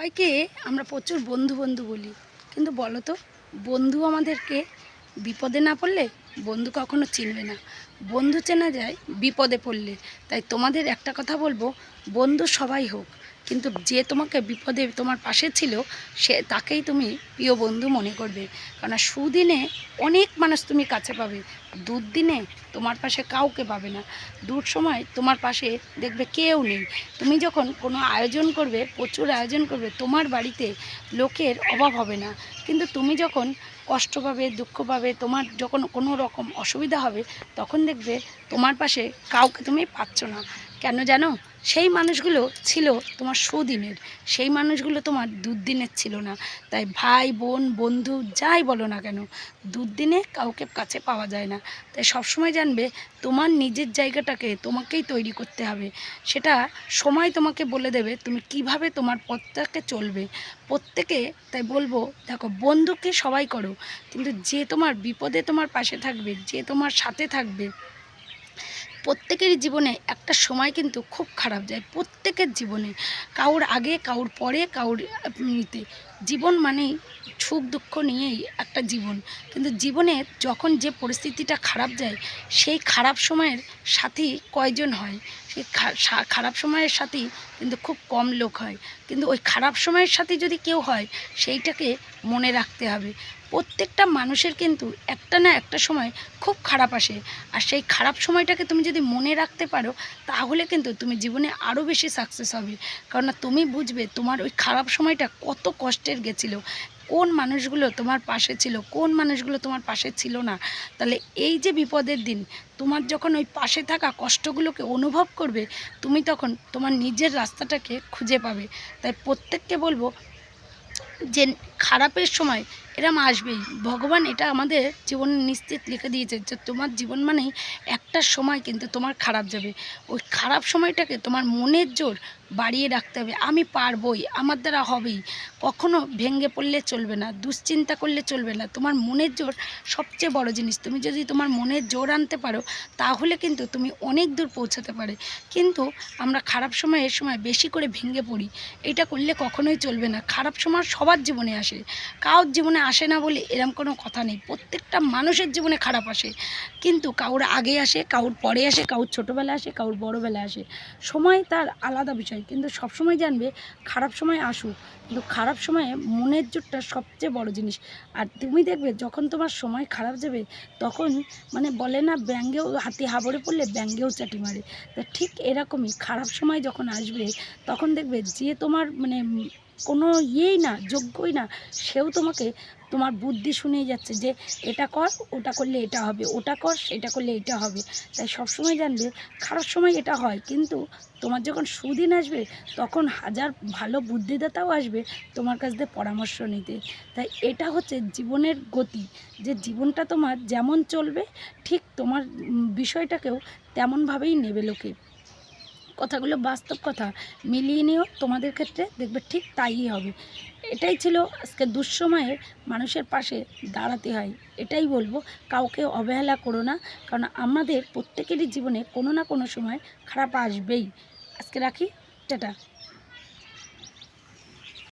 সবাইকে আমরা প্রচুর বন্ধু বন্ধু বলি। কিন্তু বলো তো বন্ধু আমাদেরকে বিপদে না পড়লে বন্ধু কখনো চিনবে না। বন্ধু চেনা যায় বিপদে পড়লে। তাই তোমাদের একটা কথা বলব, বন্ধু সবাই হোক। কিন্তু যে তোমাকে বিপদে তোমার পাশে ছিল, সে তাকেই তুমি প্রিয় বন্ধু মনে করবে। কারণ সুদিনে অনেক মানুষ তুমি কাছে পাবে। দুর্দিনে তোমার পাশে কাউকে পাবে না। দূর সময় তোমার পাশে দেখবে কেউ নেই। তুমি যখন কোনো আয়োজন করবে, প্রচুর আয়োজন করবে, তোমার বাড়িতে লোকের অভাব হবে না। কিন্তু তুমি যখন কষ্ট পাবে, দুঃখ পাবে, তোমার যখন কোনো রকম অসুবিধা হবে, তখন দেখবে তোমার পাশে কাউকে তুমি পাচ্ছ না। কেন জানো? সেই মানুষগুলো ছিল তোমার সুদিনের। সেই মানুষগুলো তোমার দুর্দিনের ছিল না। তাই ভাই, বোন, বন্ধু যাই বলো না কেন দুর্দিনে কাউকে কাছে পাওয়া যায় না। তাই সবসময় জানবে তোমার নিজের জায়গাটাকে তোমাকেই তৈরি করতে হবে। সেটা সময় তোমাকে বলে দেবে তুমি কীভাবে তোমার পথটাকে চলবে। প্রত্যেকে তাই বলব, দেখো বন্ধুকে সবাই করো, কিন্তু যে তোমার বিপদে তোমার পাশে থাকবে, যে তোমার সাথে থাকবে প্রত্যেকেরই জীবনে একটা সময় কিন্তু খুব খারাপ যায়, প্রত্যেকের জীবনে। কাউর আগে, কাউর পরে, কাউর নিতে জীবন মানেই সুখ দুঃখ নিয়েই একটা জীবন। কিন্তু জীবনে যখন যে পরিস্থিতিটা খারাপ যায়, সেই খারাপ সময়ের সাথী কয়জন হয়? সেই খারাপ সময়ের সাথী কিন্তু খুব কম লোক হয়। কিন্তু ওই খারাপ সময়ের সাথে যদি কেউ হয়, সেইটাকে মনে রাখতে হবে। প্রত্যেকটা মানুষের কিন্তু একটা না একটা সময় খুব খারাপ আসে। আর সেই খারাপ সময়টাকে তুমি যদি মনে রাখতে পারো, তাহলে কিন্তু তুমি জীবনে আরও বেশি সাকসেস হবে। কারণ তুমি বুঝবে তোমার ওই খারাপ সময়টা কত কষ্টের গেছিল। কোন মানুষগুলো তোমার পাশে ছিল, কোন মানুষগুলো তোমার পাশে ছিল না, তাহলে এই যে বিপদের দিন, তোমার যখন ওই পাশে থাকা কষ্টগুলোকে অনুভব করবে, তুমি তখন তোমার নিজের রাস্তাটাকে খুঁজে পাবে। তাই প্রত্যেককে বলব যে খারাপের সময় এরম আসবেই ভগবান এটা আমাদের জীবনে নিশ্চিত লিখে দিয়েছে যে তোমার জীবন মানেই একটা সময় কিন্তু তোমার খারাপ যাবে। ওই খারাপ সময়টাকে তোমার মনের জোর বাড়িয়ে রাখতে হবে। আমি পারবই, আমার দ্বারা হবেই। কখনো ভেঙে পড়লে চলবে না, দুশ্চিন্তা করলে চলবে না। তোমার মনের জোর সবচেয়ে বড় জিনিস। তুমি যদি তোমার মনের জোর আনতে পারো, তাহলে কিন্তু তুমি অনেক দূর পৌঁছাতে পারে। কিন্তু আমরা খারাপ সময় এর সময় বেশি করে ভেঙে পড়ি। এটা করলে কখনোই চলবে না। খারাপ সময় সবার জীবনে আসে। কারোর জীবনে আসে না বলে এরম কোনো কথা নেই। প্রত্যেকটা মানুষের জীবনে খারাপ আসে। কিন্তু কাউর আগে আসে, কাউর পরে আসে, কাউর ছোটোবেলা আসে, কাউর বড়োবেলা আসে। সময় তার আলাদা বিষয়। কিন্তু সবসময় জানবে খারাপ সময় আসুক। কিন্তু খারাপ সময়ে মনের জোরটা সবচেয়ে বড় জিনিস। আর তুমি দেখবে যখন তোমার সময় খারাপ যাবে, তখন মানে বলে না, ব্যাঙ্গেও হাতি হাবড়ে পড়লে ব্যাঙ্গেও চাটি মারে। তা ঠিক এরকমই খারাপ সময় যখন আসবে, তখন দেখবে যে তোমার মানে কোনো ইয়েই না, যোগ্যই না। সেও তোমাকে তোমার বুদ্ধি শুনিয়ে যাচ্ছে যে, এটা কর, ওটা করলে এটা হবে, ওটা কর, সেটা করলে এটা হবে। তাই সবসময় জানবে, খারাপ সময় এটা হয়, কিন্তু তোমার যখন সুদিন আসবে, তখন হাজার ভালো বুদ্ধিদাতাও আসবে তোমার কাছ থেকে পরামর্শ নিতে। তাই এটা হচ্ছে জীবনের গতি। যে জীবনটা তোমার যেমন চলবে, ঠিক তোমার বিষয়টাকেও তেমনভাবেই নেবে লোকে। কথাগুলো বাস্তব কথা মিলিয়ে নিয়েও তোমাদের ক্ষেত্রে দেখবে ঠিক তাই হবে। এটাই ছিল আজকে দুঃসময়ে মানুষের পাশে দাঁড়াতে হয়। এটাই বলব, কাউকে অবহেলা করো না, কারণ আমাদের প্রত্যেকেরই জীবনে কোনো না কোনো সময় খারাপ আসবেই। আজকে রাখি, টাটা।